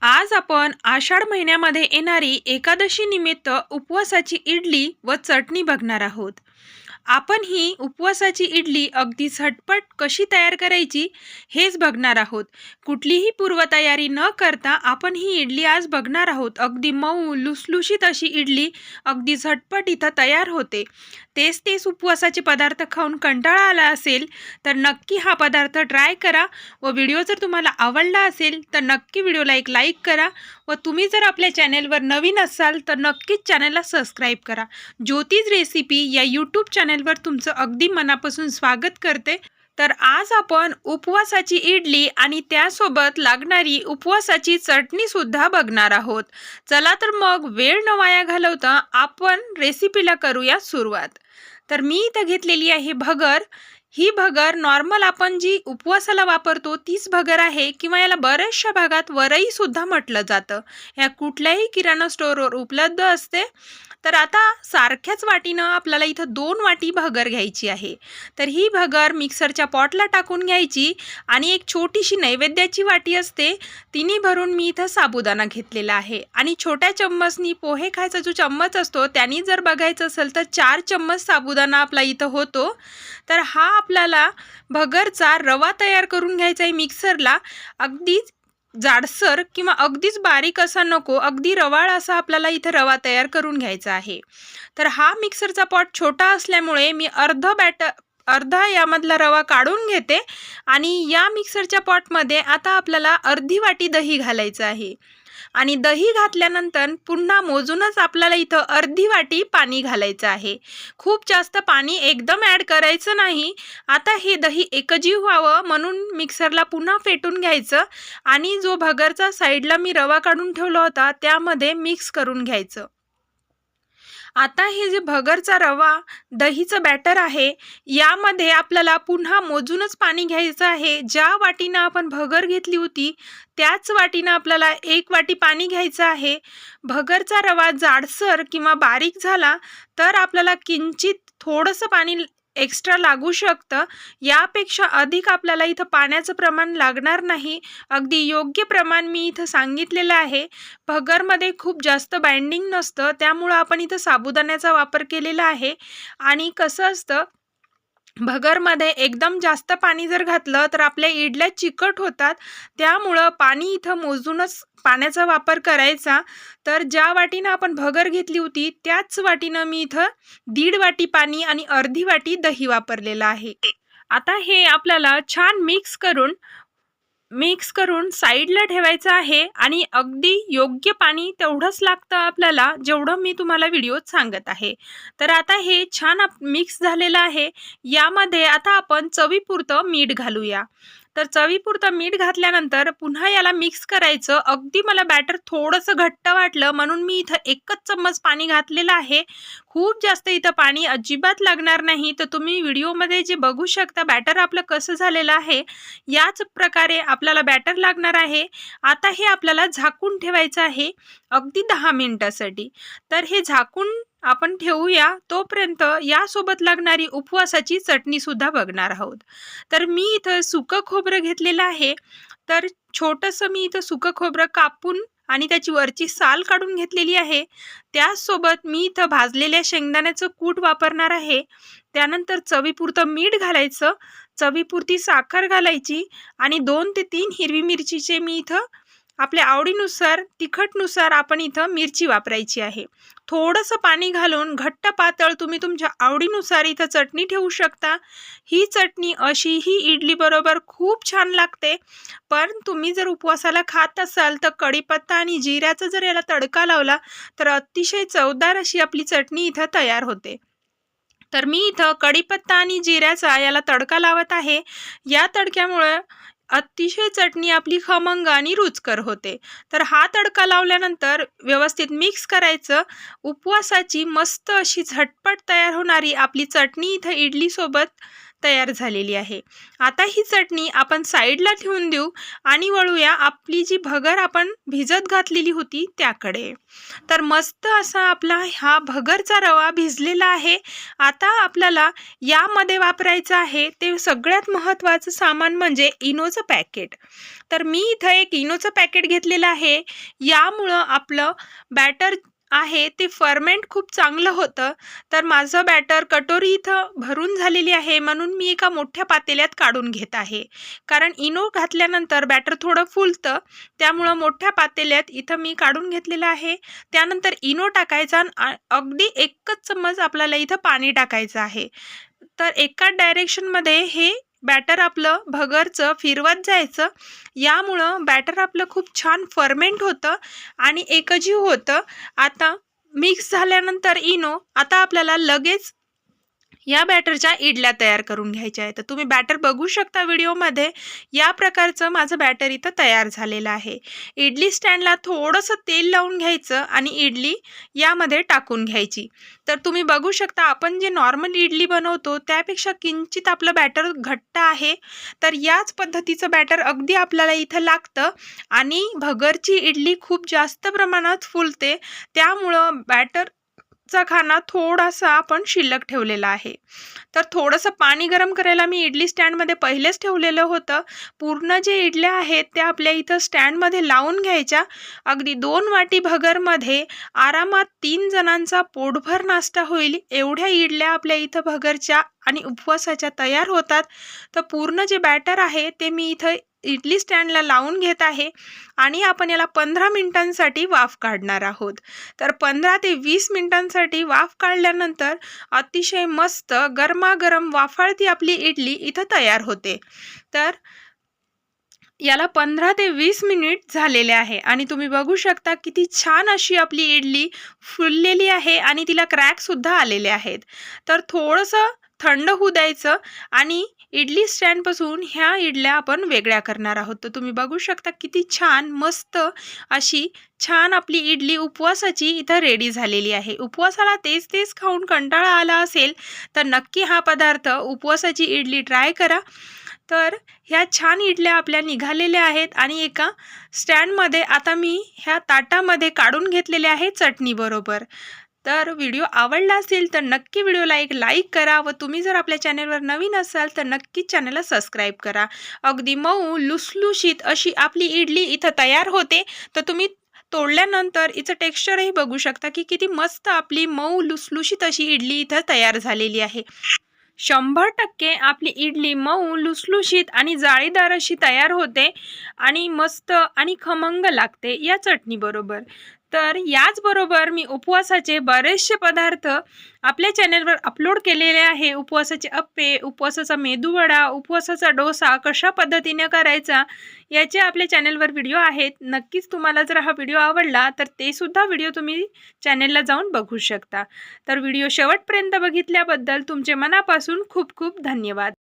आज आपण आषाढ महिन्यामध्ये येणारी एकादशी निमित्त उपवासाची इडली व चटणी बघणार आहोत. आपण ही उपवासाची इडली अगदी झटपट कशी तयार करायची हेच बघणार आहोत. कुठलीही पूर्वतयारी न करता आपण ही इडली आज बघणार आहोत. अगदी मऊ लुसलुशीत अशी इडली अगदी झटपट इथं तयार होते. तेच तेच उपवासाचे पदार्थ खाऊन कंटाळा आला असेल तर नक्की हा पदार्थ ट्राय करा. व व्हिडिओ जर तुम्हाला आवडला असेल तर नक्की व्हिडिओला एक लाईक करा. व तुम्ही जर आपल्या चॅनेलवर नवीन असाल तर नक्कीच चॅनलला सबस्क्राईब करा. ज्योतिष रेसिपी या यूट्यूब चॅनेलवर तुमचं अगदी मनापासून स्वागत करते. तर आज आपण उपवासाची इडली आणि त्यासोबत लागणारी उपवासाची चटणीसुद्धा बघणार आहोत. चला तर मग वेळ न वाया घालवता आपण रेसिपीला करूया सुरुवात. तर मी इथं घेतलेली आहे भगर ही भगर नॉर्मल आपण जी उपवासाला वापरतो तीच भगर आहे किंवा याला बऱ्याचशा भागात वरईसुद्धा म्हटलं जातं. ह्या कुठल्याही किराणा स्टोअरवर उपलब्ध असते तर आता सारख्याच वाटीनं आपल्याला इथं दोन वाटी भगर घ्यायची आहे. तर ही भगर मिक्सरच्या पॉटला टाकून घ्यायची आणि एक छोटीशी नैवेद्याची वाटी असते तिने भरून मी इथं साबुदाणा घेतलेला आहे. आणि छोट्या चम्मचनी पोहे खायचा जो चम्मच असतो त्यांनी जर बघायचं असेल तर चार चम्मच साबुदाणा आपला इथं होतो. तर हा आपल्याला भगरचा रवा तयार करून घ्यायचा आहे मिक्सरला. अगदीच जाडसर किंवा अगदीच बारीक असा नको अगदी रवाळ असा आपल्याला इथं रवा तयार करून घ्यायचा आहे. तर हा मिक्सरचा पॉट छोटा असल्यामुळे मी अर्ध बॅटर अर्धा यामधला रवा काढून घेते आणि या मिक्सरच्या पॉटमध्ये आता आपल्याला अर्धी वाटी दही घालायचं आहे. आणि दही घातल्यानंतर पुन्हा मोजूनच आपल्याला इथं अर्धी वाटी पाणी घालायचं आहे. खूप जास्त पाणी एकदम ॲड करायचं नाही. आता हे दही एकजीव व्हावं म्हणून मिक्सरला पुन्हा फेटून घ्यायचं आणि जो भगरचा साईडला मी रवा काढून ठेवला होता त्यामध्ये मिक्स करून घ्यायचं. आता हे जे भगरचा रवा दहीचं बॅटर आहे यामध्ये आपल्याला पुन्हा मोजूनच पाणी घ्यायचं आहे. ज्या वाटीनं आपण भगर घेतली होती त्याच वाटीनं आपल्याला एक वाटी पाणी घ्यायचं आहे. भगरचा रवा जाडसर किंवा बारीक झाला तर आपल्याला किंचित थोडंसं पाणी एक्स्ट्रा लागू शकतं यापेक्षा अधिक आपल्याला इथं पाण्याचं प्रमाण लागणार नाही. अगदी योग्य प्रमाण मी इथं सांगितलेलं आहे. भगरमध्ये खूप जास्त बाइंडिंग नसतं त्यामुळं आपण इथं साबुदाण्याचा वापर केलेला आहे. आणि कसं असतं भगरमध्ये एकदम जास्त पाणी जर घातलं तर आपल्या इडल्या चिकट होतात. त्यामुळं पाणी इथं मोजूनच पाण्याचा वापर करायचा. तर ज्या वाटीनं आपण भगर घेतली होती त्याच वाटीनं मी इथं दीड वाटी पाणी आणि अर्धी वाटी दही वापरलेलं आहे. आता हे आपल्याला छान मिक्स करून मिक्स करून साईडला ठेवायचं आहे आणि अगदी योग्य पाणी तेवढंच लागतं आपल्याला जेवढं मी तुम्हाला व्हिडिओत सांगत आहे. तर आता हे छान मिक्स झालेलं आहे. यामध्ये आता आपण चवीपुरतं मीठ घालूया. तर चवीपुरतं मीठ घातल्यानंतर पुन्हा याला मिक्स करायचं. अगदी मला बॅटर थोडंसं घट्ट वाटलं म्हणून मी इथं एकच चम्मच पाणी घातलेलं आहे. खूप जास्त इथं पाणी अजिबात लागणार नाही. तर तुम्ही व्हिडिओमध्ये जे बघू शकता बॅटर आपलं कसं झालेलं आहे याच प्रकारे आपल्याला बॅटर लागणार आहे. आता हे आपल्याला झाकून ठेवायचं आहे अगदी दहा मिनटासाठी. तर हे झाकून आपण ठेवूया. तोपर्यंत यासोबत लागणारी उपवासाची चटणीसुद्धा बघणार आहोत. तर मी इथं सुकं खोबरं घेतलेलं आहे. तर छोटंसं मी इथं सुकं खोबरं कापून आणि त्याची वरची साल काढून घेतलेली आहे. त्याचसोबत मी इथं भाजलेल्या शेंगदाण्याचं कूट वापरणार आहे. त्यानंतर चवीपुरतं मीठ घालायचं. चवीपुरती साखर घालायची आणि दोन ते तीन हिरवी मिरचीचे मी इथं आपल्या आवडीनुसार तिखटनुसार आपण इथं मिरची वापरायची आहे. थोडंसं पाणी घालून घट्ट पातळ तुम्ही तुमच्या आवडीनुसार इथं चटणी ठेवू शकता. ही चटणी अशी ही इडलीबरोबर खूप छान लागते. पण तुम्ही जर उपवासाला खात असाल तर कढीपत्ता आणि जिऱ्याचा जर याला तडका लावला तर अतिशय चवदार अशी आपली चटणी इथं तयार होते. तर मी इथं कढीपत्ता आणि जिऱ्याचा याला तडका लावत आहे. या तडक्यामुळं अतिशय चटणी आपली खमंग आणि रुचकर होते. तर हा तडका लावल्यानंतर व्यवस्थित मिक्स करायचं. उपवासाची मस्त अशी झटपट तयार होणारी आपली चटणी इथं इडलीसोबत तयार झालेली आहे. आता ही चटणी आपण साईडला ठेवून देऊ आणि वळूया आपली जी भगर आपण भिजत घातलेली होती त्याकडे. तर मस्त असा आपला हा भगरचा रवा भिजलेला आहे. आता आपल्याला यामध्ये वापरायचं आहे ते सगळ्यात महत्त्वाचं सामान म्हणजे इनोचं पॅकेट. तर मी इथं एक इनोचं पॅकेट घेतलेलं आहे. यामुळं आपलं बॅटर आहे ते फर्मेंट खूप चांगलं होतं. तर माझं बॅटर कटोरी इथं भरून झालेली आहे म्हणून मी एका मोठ्या पातेल्यात काढून घेत आहे. कारण इनो घातल्यानंतर बॅटर थोडं फुलतं त्यामुळं मोठ्या पातेल्यात इथं मी काढून घेतलेलं आहे. त्यानंतर इनो टाकायचा आणि अगदी एकच चम्मच आपल्याला इथं पाणी टाकायचं आहे. तर एकाच डायरेक्शनमध्ये हे बॅटर आपलं भगरचं फिरवत जायचं यामुळं बॅटर आपलं खूप छान फर्मेंट होतं आणि एकजीव होतं. आता मिक्स झाल्यानंतर इनो आता आपल्याला लगेच या बॅटरच्या इडल्या तयार करून घ्यायच्या आहेत. तर तुम्ही बॅटर बघू शकता व्हिडिओमध्ये. या प्रकारचं माझं बॅटर इथं तयार झालेलं आहे. इडली स्टँडला थोडंसं तेल लावून घ्यायचं आणि इडली यामध्ये टाकून घ्यायची. तर तुम्ही बघू शकता आपण जे नॉर्मल इडली बनवतो त्यापेक्षा किंचित आपलं बॅटर घट्ट आहे. तर याच पद्धतीचं बॅटर अगदी आपल्याला इथं लागतं आणि भगरची इडली खूप जास्त प्रमाणात फुलते. त्यामुळं बॅटर चा खाना थोडासा आपण शिल्लक ठेवलेला आहे. तर थोडंसं पाणी गरम करायला मी इडली स्टँडमध्ये पहिलेच ठेवलेलं होतं. पूर्ण जे इडल्या आहेत त्या आपल्या इथं स्टँडमध्ये लावून घ्यायच्या. अगदी दोन वाटी भगरमध्ये आरामात तीन जणांचा पोटभर नाश्ता होईल. एवढ्या इडल्या आपल्या इथं भगरच्या आणि उपवासाच्या तयार होतात. तर पूर्ण जे बॅटर आहे ते मी इथं इडली स्टँडला लावून घेत आहे आणि आपण याला पंधरा मिनिटांसाठी वाफ काढणार आहोत. तर पंधरा ते वीस मिनिटांसाठी वाफ काढल्यानंतर अतिशय मस्त गरमागरम वाफाळती आपली इडली इथं तयार होते. तर याला पंधरा ते वीस मिनिट झालेले आहे आणि तुम्ही बघू शकता किती छान अशी आपली इडली फुललेली आहे आणि तिला क्रॅकसुद्धा आलेले आहेत. तर थोडंसं थंड होऊ द्यायचं आणि इडली स्टँडपासून ह्या इडल्या आपण वेगळ्या करणार आहोत. तर तुम्ही बघू शकता किती छान मस्त अशी छान आपली इडली उपवासाची इथं रेडी झालेली आहे. उपवासाला तेच तेच खाऊन कंटाळा आला असेल तर नक्की हा पदार्थ उपवासाची इडली ट्राय करा. तर ह्या छान इडल्या आपल्या निघालेल्या आहेत आणि एका स्टँडमध्ये आता मी ह्या ताटामध्ये काढून घेतलेल्या आहे चटणीबरोबर तर व्हिडिओ आवडला असेल तर नक्की व्हिडिओला एक लाईक करा व तुम्ही जर आपल्या चॅनलवर नवीन असाल तर नक्कीच चॅनलला सबस्क्राईब करा. अगदी मऊ लुसलुशीत अशी आपली इडली इथं तयार होते. तर तुम्ही तोडल्यानंतर इचं टेक्स्चरही बघू शकता की किती मस्त आपली मऊ लुसलुशीत अशी इडली इथं तयार झालेली आहे. शंभर टक्के आपली इडली मऊ लुसलुशीत आणि जाळीदार अशी तयार होते आणि मस्त आणि खमंग लागते या चटणीबरोबर तर याचबरोबर मी उपवासाचे बरेचसे पदार्थ आपल्या चॅनलवर अपलोड केलेले आहे. उपवासाचे अप्पे उपवासाचा मेदूवडा उपवासाचा डोसा कशा पद्धतीने करायचा याचे आपल्या चॅनलवर व्हिडिओ आहेत. नक्कीच तुम्हाला जर हा व्हिडिओ आवडला तर ते सुद्धा व्हिडिओ तुम्ही चॅनलला जाऊन बघू शकता. तर व्हिडिओ शेवटपर्यंत बघितल्याबद्दल तुमचे मनापासून खूप खूप धन्यवाद.